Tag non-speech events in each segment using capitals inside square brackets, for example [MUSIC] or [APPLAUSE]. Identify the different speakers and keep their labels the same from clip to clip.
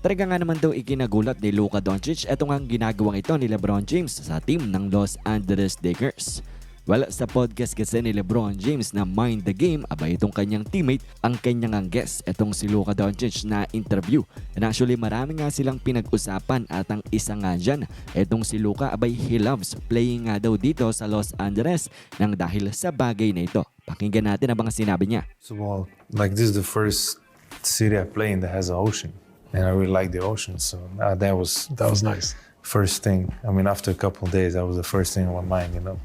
Speaker 1: Talaga nga naman daw ikinagulat ni Luka Doncic eto nga ang ginagawang ito ni Lebron James sa team ng Los Angeles Lakers. Well, sa podcast kasi ni Lebron James na Mind the Game, aba itong kanyang teammate, ang kanyang ang guest, itong si Luka Doncic na interview. And actually, marami nga silang pinag-usapan at ang isa nga dyan, itong si Luka, abay he loves playing nga daw dito sa Los Angeles nang dahil sa bagay na ito. Pakinggan natin ang mga sinabi niya.
Speaker 2: So, well, like this is the first city I play in that has an ocean, and I really like the ocean. So uh, that was
Speaker 3: That was nice.
Speaker 2: first thing. I mean, after a couple of days, that was the first thing on my mind. You know,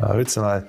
Speaker 2: uh, it's a lot.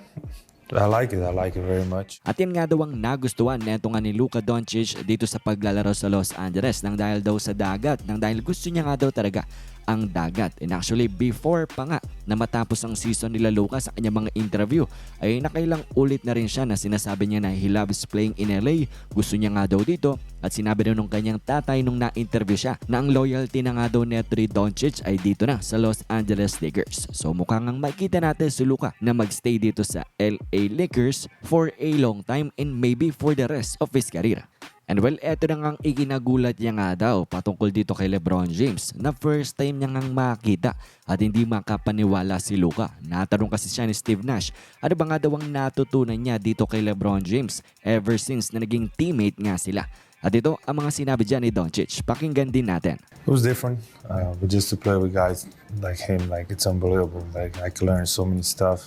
Speaker 2: I like it. I like it very much.
Speaker 1: At yan nga daw ang nagustuhan neto nga ni Luka Doncic dito sa paglalaro sa Los Angeles nang dahil daw sa dagat, nang dahil gusto niya nga daw talaga ang dagat. And actually, before pa nga na matapos ang season nila Luka sa kanyang mga interview, ay nakailang ulit na rin siya na sinasabi niya na he loves playing in LA. Gusto niya nga daw dito at sinabi rin nung kanyang tatay nung na-interview siya na ang loyalty na nga daw ni Doncic ay dito na sa Los Angeles Lakers. So mukhang ang makikita natin si Luka na magstay dito sa LA Lakers for a long time and maybe for the rest of his career. And well, eto na ngang ikinagulat niya nga daw patungkol dito kay Lebron James na first time niya ngang makita at hindi makapaniwala si Luka. Natanong kasi siya ni Steve Nash, ano ba nga daw ang natutunan niya dito kay Lebron James ever since na naging teammate nga sila. At ito ang mga sinabi dyan ni Doncic. Pakinggan din natin.
Speaker 2: It was different, uh, but just to play with guys like him, like it's unbelievable. Like I could learn so many stuff.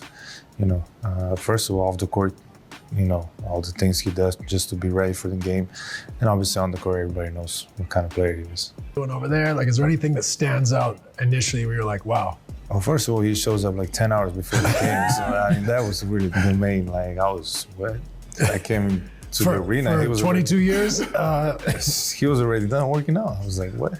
Speaker 2: You know, uh, first of all, off the court, you know, all the things he does just to be ready for the game, and obviously on the court, everybody knows what kind of player he is.
Speaker 3: Going over there, like, is there anything that stands out initially where you're like, wow,
Speaker 2: Well, first of all, he shows up like 10 hours before the game. So, I mean, that was really the main, like, I was, what? I came to
Speaker 3: for,
Speaker 2: the arena.
Speaker 3: for
Speaker 2: he, was
Speaker 3: 22 years? Uh, [LAUGHS]
Speaker 2: he was already done working out. I was like, what?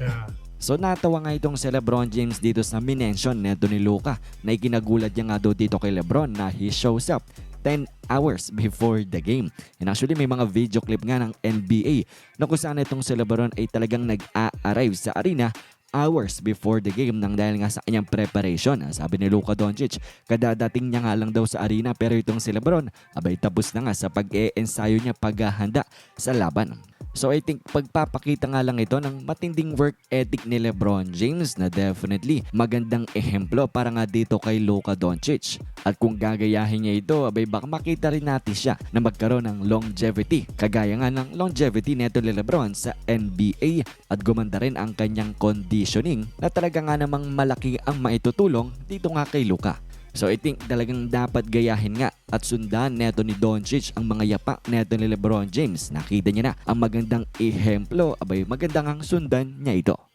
Speaker 3: yeah.
Speaker 1: So natawa nga itong si Lebron James dito sa minention neto ni Luka na ikinagulat niya nga daw dito kay Lebron na he shows up 10 hours before the game. And actually may mga video clip nga ng NBA na kung saan itong si Lebron ay talagang nag-a-arrive sa arena hours before the game nang dahil nga sa kanyang preparation. Sabi ni Luka Doncic, kadadating niya nga lang daw sa arena pero itong si Lebron, abay tapos na nga sa pag-e-ensayo niya paghahanda sa laban. So I think pagpapakita nga lang ito ng matinding work ethic ni Lebron James na definitely magandang ehemplo para nga dito kay Luka Doncic. At kung gagayahin niya ito, abay baka makita rin natin siya na magkaroon ng longevity. Kagaya nga ng longevity neto ni Lebron sa NBA at gumanda rin ang kanyang conditioning na talaga nga namang malaki ang maitutulong dito nga kay Luka. So I think talagang dapat gayahin nga at sundan neto ni Doncic ang mga yapa neto ni Lebron James. Nakita niya na ang magandang ehemplo, abay magandang ang sundan niya ito.